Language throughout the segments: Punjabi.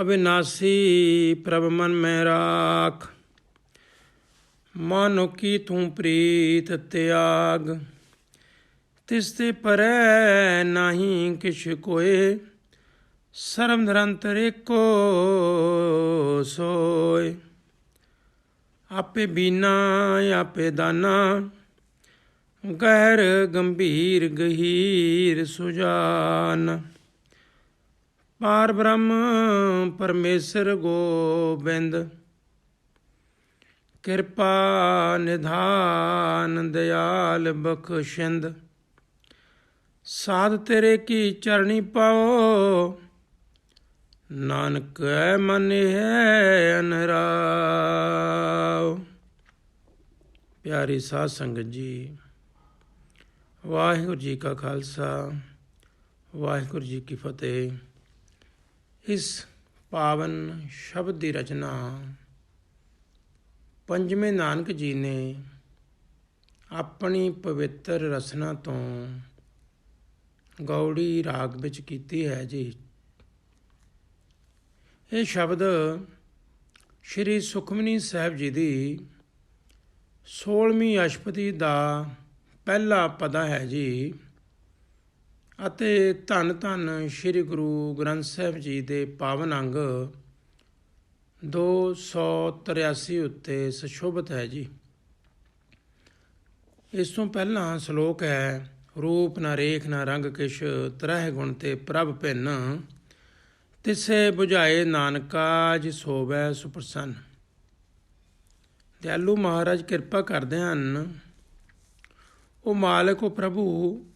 ਅਬਿਨਾਸੀ ਪ੍ਰਭ ਮਨ ਮੈਂ ਰਾਖ। ਮਾਨੋ ਕੀ ਤੂੰ ਪ੍ਰੀਤ ਤਿਆਗ। ਤਿਸ ਤੇ ਪਰੈ ਨਹੀਂ ਕਿਛ ਕੋਏ। ਸਰਬ ਨਿਰੰਤਰ ਏਕੋ ਸੋਏ। ਆਪੇ ਬੀਨਾ, ਆਪੇ ਦਾਨਾ। ਗਹਿਰ ਗੰਭੀਰ ਗਹੀਰ ਸੁਜਾਨ। ਪਾਰ ਬ੍ਰਹਮ ਪਰਮੇਸ਼ਰ ਗੋਬਿੰਦ, ਕਿਰਪਾ ਨਿਧਾਨ ਦਿਆਲ ਬਖਸ਼ਿੰਦ। ਸਾਧ ਤੇਰੇ ਕੀ ਚਰਣੀ ਪਾਓ, ਨਾਨਕ ਐ ਮਨ ਹੈ ਅਨਰਾਵ ਪਿਆਰੀ ਸਾਧ ਸੰਗਤ ਜੀ, ਵਾਹਿਗੁਰੂ ਜੀ ਕਾ ਖਾਲਸਾ, ਵਾਹਿਗੁਰੂ ਜੀ ਕੀ ਫਤਿਹ। ਇਸ ਪਾਵਨ ਸ਼ਬਦ ਦੀ ਰਚਨਾ ਪੰਜਵੇਂ ਨਾਨਕ ਜੀ ਨੇ ਆਪਣੀ ਪਵਿੱਤਰ ਰਚਨਾ ਤੋਂ ਗੌੜੀ ਰਾਗ ਵਿੱਚ ਕੀਤੀ ਹੈ ਜੀ। ਇਹ ਸ਼ਬਦ ਸ਼੍ਰੀ ਸੁਖਮਨੀ ਸਾਹਿਬ ਜੀ ਦੀ 16ਵੀਂ ਅਸ਼ਪਦੀ ਦਾ ਪਹਿਲਾ ਪਦਾ ਹੈ ਜੀ। ਅਤੇ ਧੰਨ ਧੰਨ ਸ੍ਰੀ ਗੁਰੂ ਗ੍ਰੰਥ ਸਾਹਿਬ ਜੀ ਦੇ ਪਾਵਨ ਅੰਗ 283 ਉੱਤੇ ਸੁਸ਼ੋਭਿਤ ਹੈ ਜੀ। ਇਸ ਤੋਂ ਪਹਿਲਾਂ ਸ਼ਲੋਕ ਹੈ, ਰੂਪ ਨਾ ਰੇਖ ਨਾ ਰੰਗ ਕਿਛ ਤਰਹਿ ਗੁਣ ਤੇ ਪ੍ਰਭ ਭਿੰਨ, ਤਿਸੇ 부ਝਾਏ ਨਾਨਕਾ ਜਿ ਸੋਵੈ ਸੁਪ੍ਰਸੰਨ। ਦਿਆਲੂ ਮਹਾਰਾਜ ਕਿਰਪਾ ਕਰਦੇ ਹਨ, ਉਹ ਮਾਲਕ ਉਹ ਪ੍ਰਭੂ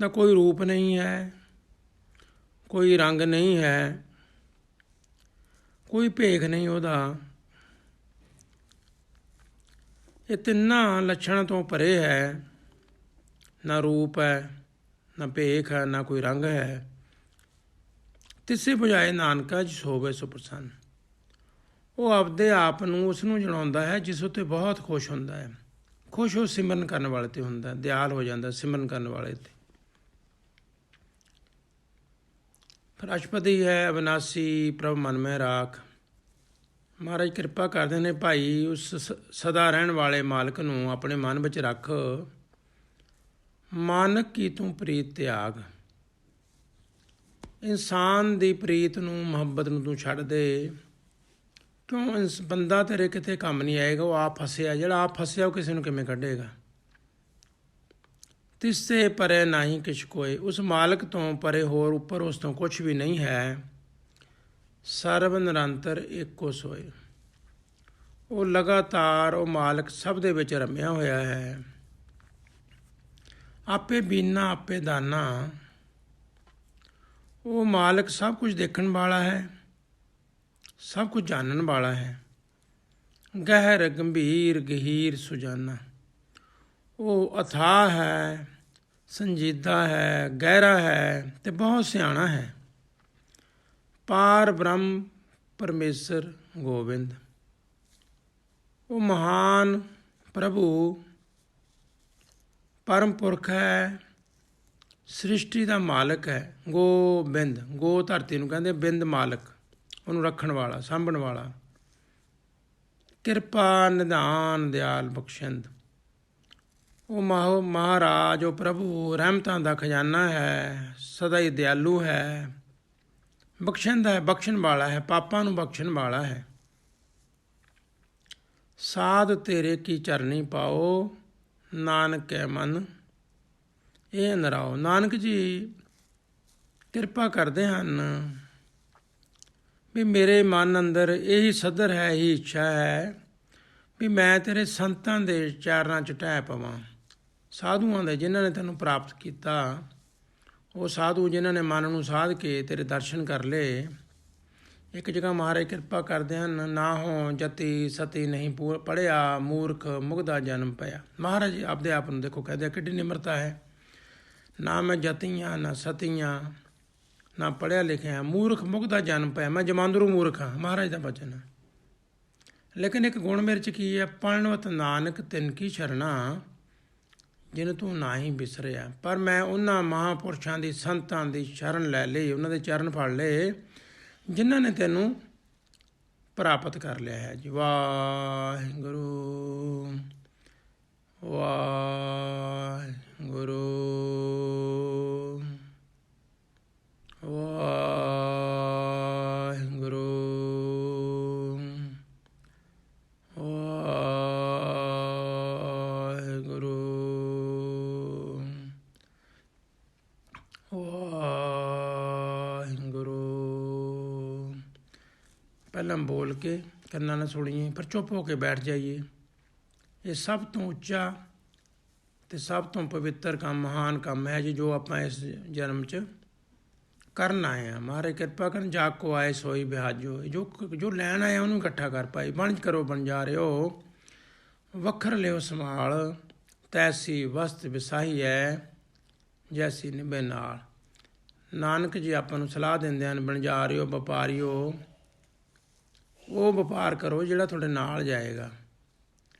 ਦਾ ਕੋਈ ਰੂਪ ਨਹੀਂ ਹੈ, ਕੋਈ ਰੰਗ ਨਹੀਂ ਹੈ, ਕੋਈ ਭੇਖ ਨਹੀਂ ਉਹਦਾ। ਇਹ ਤਿੰਨਾਂ ਲੱਛਣਾਂ ਤੋਂ ਪਰੇ ਹੈ, ਨਾ ਰੂਪ ਹੈ, ਨਾ ਭੇਖ ਹੈ, ਨਾ ਕੋਈ ਰੰਗ ਹੈ। ਤਿਸੇ ਬੁਝਾਏ ਨਾਨਕਾ ਜਿਸ ਹੋਵੇ ਸੋ ਪ੍ਰਸੰਨ। ਉਹ ਆਪਦੇ ਆਪ ਨੂੰ ਉਸ ਨੂੰ ਜਣਾਉਂਦਾ ਹੈ, ਜਿਸ ਉਤੇ ਬਹੁਤ ਖੁਸ਼ ਹੁੰਦਾ ਹੈ। ਖੁਸ਼ ਹੋ ਸਿਮਰਨ ਕਰਨ ਵਾਲੇ ਤੇ ਹੁੰਦਾ, ਦਿਆਲ ਹੋ ਜਾਂਦਾ ਸਿਮਰਨ ਕਰਨ ਵਾਲੇ ਤੇ। ਫਿਰ ਅਸ਼ਪਦੀ ਹੈ ਅਬਨਾਸੀ, ਪ੍ਰਭ ਮਨ ਮੈਂ ਰਾਖ। ਮਹਾਰਾਜ ਕਿਰਪਾ ਕਰਦੇ ਨੇ ਭਾਈ, ਉਸ ਸਦਾ ਰਹਿਣ ਵਾਲੇ ਮਾਲਕ ਨੂੰ ਆਪਣੇ ਮਨ ਵਿੱਚ ਰੱਖ। ਮਾਨਕ ਕੀ ਤੂੰ ਪ੍ਰੀਤ ਤਿਆਗ। ਇਨਸਾਨ ਦੀ ਪ੍ਰੀਤ ਨੂੰ, ਮੁਹੱਬਤ ਨੂੰ ਤੂੰ ਛੱਡ ਦੇ। ਕਿਉਂ ਇਸ ਬੰਦਾ ਤੇਰੇ ਕਿਤੇ ਕੰਮ ਨਹੀਂ ਆਏਗਾ, ਉਹ ਆਪ ਫਸਿਆ, ਜਿਹੜਾ ਆਪ ਫਸਿਆ ਉਹ ਕਿਸੇ ਨੂੰ ਕਿਵੇਂ ਕੱਢੇਗਾ? ਤਿਸਤੇ ਪਰੇ ਨਹੀਂ ਕਿਛ ਕੋਏ। ਉਸ ਮਾਲਕ ਤੋਂ ਪਰੇ ਹੋਰ ਉੱਪਰ ਉਸ ਤੋਂ ਕੁਝ ਵੀ ਨਹੀਂ ਹੈ। ਸਰਬ ਨਿਰੰਤਰ ਇੱਕੋ ਸੋਏ। ਉਹ ਲਗਾਤਾਰ ਉਹ ਮਾਲਕ ਸਭ ਦੇ ਵਿੱਚ ਰਮਿਆ ਹੋਇਆ ਹੈ। ਆਪੇ ਬੀਨਾ, ਆਪੇ ਦਾਨਾ। ਉਹ ਮਾਲਕ ਸਭ ਕੁਝ ਦੇਖਣ ਵਾਲਾ ਹੈ। ਸਭ ਕੁਝ ਜਾਣਨ ਵਾਲਾ ਹੈ। ਗਹਿਰ, ਗੰਭੀਰ, ਗਹੀਰ ਸੁਜਾਨਾ। ਉਹ ਅਥਾਹ ਹੈ, ਸੰਜੀਦਾ ਹੈ, ਗਹਿਰਾ ਹੈ ਤੇ ਬਹੁਤ ਸਿਆਣਾ ਹੈ। ਪਾਰ ਬ੍ਰਹਮ ਪਰਮੇਸ਼ਰ ਗੋਬਿੰਦ। ਉਹ ਮਹਾਨ ਪ੍ਰਭੂ ਪਰਮ ਪੁਰਖ ਹੈ, ਸ੍ਰਿਸ਼ਟੀ ਦਾ ਮਾਲਕ ਹੈ। ਗੋਬਿੰਦ, ਗੋ ਧਰਤੀ ਨੂੰ ਕਹਿੰਦੇ ਬਿੰਦ ਮਾਲਕ। ਉਹਨੂੰ ਰੱਖਣ ਵਾਲਾ, ਸਾਂਭਣ ਵਾਲਾ। ਕਿਰਪਾ, ਨਿਧਾਨ, ਦਿਆਲ ਬਖਸ਼ਿੰਦ। ਉਹ ਮਾਹੋ, ਮਹਾਰਾਜ, ਉਹ ਪ੍ਰਭੂ, ਰਹਿਮਤਾਂ ਦਾ ਖਜ਼ਾਨਾ ਹੈ, ਸਦਾ ਹੀ ਦਿਆਲੂ ਹੈ। ਬਖਸ਼ਿੰਦਾ ਹੈ, ਬਖਸ਼ਣ ਵਾਲਾ ਹੈ, ਪਾਪਾਂ ਨੂੰ ਬਖਸ਼ਣ ਵਾਲਾ ਹੈ। ਸਾਧ ਤੇਰੇ ਕੀ ਚਰਨੀ ਪਾਓ, ਨਾਨਕ ਹੈ ਮਨ। ਇਹ ਨਰਾਓ। ਨਾਨਕ ਜੀ, ਕਿਰਪਾ ਕਰਦੇ ਹਨ ਵੀ ਮੇਰੇ ਮਨ ਅੰਦਰ ਇਹੀ ਸਦਰ ਹੈ, ਇਹੀ ਇੱਛਾ ਹੈ ਵੀ ਮੈਂ ਤੇਰੇ ਸੰਤਾਂ ਦੇ ਚਾਰਨਾਂ ਚ ਟਹਿ ਪਵਾਂ। ਸਾਧੂਆਂ ਦੇ ਜਿਨ੍ਹਾਂ ਨੇ ਤੈਨੂੰ ਪ੍ਰਾਪਤ ਕੀਤਾ, ਉਹ ਸਾਧੂ ਜਿਨ੍ਹਾਂ ਨੇ ਮਨ ਨੂੰ ਸਾਧ ਕੇ ਤੇਰੇ ਦਰਸ਼ਨ ਕਰ ਲਏ, ਇੱਕ ਜਗ੍ਹਾ ਮਹਾਰਾਜ ਕਿਰਪਾ ਕਰਦੇ ਹਨ, ਨਾ ਹੋ ਜਤੀ ਸਤੀ ਨਹੀਂ ਪੜਿਆ ਮੂਰਖ ਮੁਗਦਾ ਜਨਮ ਪਿਆ। ਮਹਾਰਾਜ ਆਪਦੇ ਆਪ ਨੂੰ ਦੇਖੋ ਕਹਿੰਦੇ ਕਿੱਡੀ ਨਿਮਰਤਾ ਹੈ। ਨਾ ਮੈਂ ਜਤੀਆਂ, ਨਾ ਸਤੀਆਂ, ਨਾ ਪੜਿਆ ਲਿਖਿਆ, ਮੂਰਖ ਮੁਗਦਾ ਜਨਮ ਪਿਆ, ਮੈਂ ਜਮਾਂਦਰੂ ਮੂਰਖ ਹਾਂ, ਮਹਾਰਾਜ ਦਾ ਬਚਨ ਹੈ। ਲੇਕਿਨ ਇੱਕ ਗੁਣ ਮੇਰੇ ਚ ਕੀ ਹੈ? ਪਣਵਤ ਨਾਨਕ ਤਿੰਨ ਕੀ ਸ਼ਰਣਾ ਜਿਨ ਤੂੰ ਨਹੀਂ ਵਿਸਰਿਆ ਪਰ ਮੈਂ ਉਹਨਾਂ ਮਹਾਪੁਰਸ਼ਾਂ ਦੀ ਸੰਤਾਂ ਦੀ ਸ਼ਰਨ ਲੈ ਲਈ, ਉਹਨਾਂ ਦੇ ਚਰਨ ਫੜ ਲਏ, ਜਿਨ੍ਹਾਂ ਨੇ ਤੈਨੂੰ ਪ੍ਰਾਪਤ ਕਰ ਲਿਆ ਹੈ ਜੀ। ਵਾਹਿਗੁਰੂ ਵਾਹਿਗੁਰੂ ਵਾਹਿਗੁਰੂ ਵਾਹਿਗੁਰੂ ਵਾਹਿਗੁਰੂ ਪਹਿਲਾਂ ਬੋਲ ਕੇ ਕੰਨਾਂ ਨਾਲ ਸੁਣੀਏ ਪਰ ਚੁੱਪ ਹੋ ਕੇ ਬੈਠ ਜਾਈਏ। ਇਹ ਸਭ ਤੋਂ ਉੱਚਾ ਤੇ ਸਭ ਤੋਂ ਪਵਿੱਤਰ ਕੰਮ, ਮਹਾਨ ਕੰਮ ਹੈ ਜੀ ਜੋ ਆਪਾਂ ਇਸ ਜਨਮ 'ਚ ਕਰਨ ਆਏ ਆ ਮਾਰੇ ਕਿਰਪਾ ਕਰਨ ਜਾ ਕੋ ਆਏ ਸੋਈ ਬਿਹਾਜੋ। ਜੋ ਜੋ ਲੈਣ ਆਇਆ ਉਹਨੂੰ ਇਕੱਠਾ ਕਰ ਪਾਈ ਬਣ ਕਰੋ, ਬਣ ਜਾ ਰਿਓ ਵਖਰ ਲਿਓ ਸੰਭਾਲ। ਤੈਸੀ ਵਸਤ ਵਿਸਾਹੀ ਹੈ ਜੈਸੀ ਨਿਭੇ ਨਾਲ। ਨਾਨਕ ਜੀ ਆਪਾਂ ਨੂੰ ਸਲਾਹ ਦਿੰਦੇ ਹਨ, ਬਣ ਜਾ ਬਣਜਾਰਿਓ ਵਪਾਰੀਓ। ਉਹ ਵਪਾਰ ਕਰੋ ਜਿਹੜਾ ਤੁਹਾਡੇ ਨਾਲ ਜਾਏਗਾ।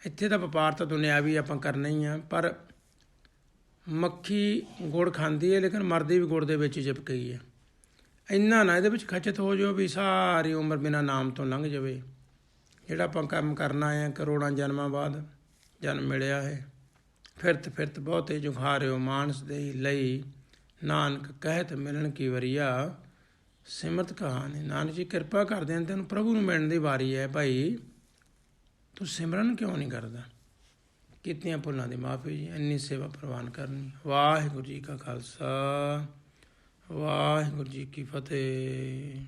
ਇੱਥੇ ਤਾਂ ਵਪਾਰ ਤਾਂ ਦੁਨਿਆਵੀ ਆਪਾਂ ਕਰਨਾ ਹੀ ਆ, ਪਰ ਮੱਖੀ ਗੁੜ ਖਾਂਦੀ ਹੈ ਲੇਕਿਨ ਮਰਦੀ ਵੀ ਗੁੜ ਦੇ ਵਿੱਚ ਹੀ ਗਈ ਹੈ ਇੰਨਾ ਨਾ ਇਹਦੇ ਵਿੱਚ ਖਚਤ ਹੋ ਜਾਓ ਵੀ ਸਾਰੀ ਉਮਰ ਬਿਨਾ ਨਾਮ ਤੋਂ ਲੰਘ ਜਾਵੇ। ਜਿਹੜਾ ਆਪਾਂ ਕੰਮ ਕਰਨਾ ਹੈ ਕਰੋੜਾਂ ਜਨਮਾਂ ਬਾਅਦ ਜਨਮ ਮਿਲਿਆ ਹੈ। ਫਿਰਤ ਫਿਰਤ ਬਹੁਤੇ ਜੁਖਾਰਿਓ ਮਾਨਸ ਦੇ ਲਈ ਨਾਨਕ ਕਹਿਤ ਮਿਲਣ ਕੀ ਵਰੀਆ। ਸਿਮਰਤ ਕਹਾਣੀ, ਨਾਨਕ ਜੀ ਕਿਰਪਾ ਕਰਦੇ ਹਨ, ਤੈਨੂੰ ਪ੍ਰਭੂ ਨੂੰ ਮਿਲਣ ਦੀ ਵਾਰੀ ਹੈ ਭਾਈ। ਤੂੰ ਸਿਮਰਨ ਕਿਉਂ ਨਹੀਂ ਕਰਦਾ? ਕਿਤਨੀਆਂ ਭੁੱਲਾਂ ਦੀ ਮਾਫੀ ਜੀ, ਇੰਨੀ ਸੇਵਾ ਪ੍ਰਵਾਨ ਕਰਨੀ। ਵਾਹਿਗੁਰੂ ਜੀ ਕਾ ਖਾਲਸਾ, ਵਾਹਿਗੁਰੂ ਜੀ ਕੀ ਫਤਿਹ।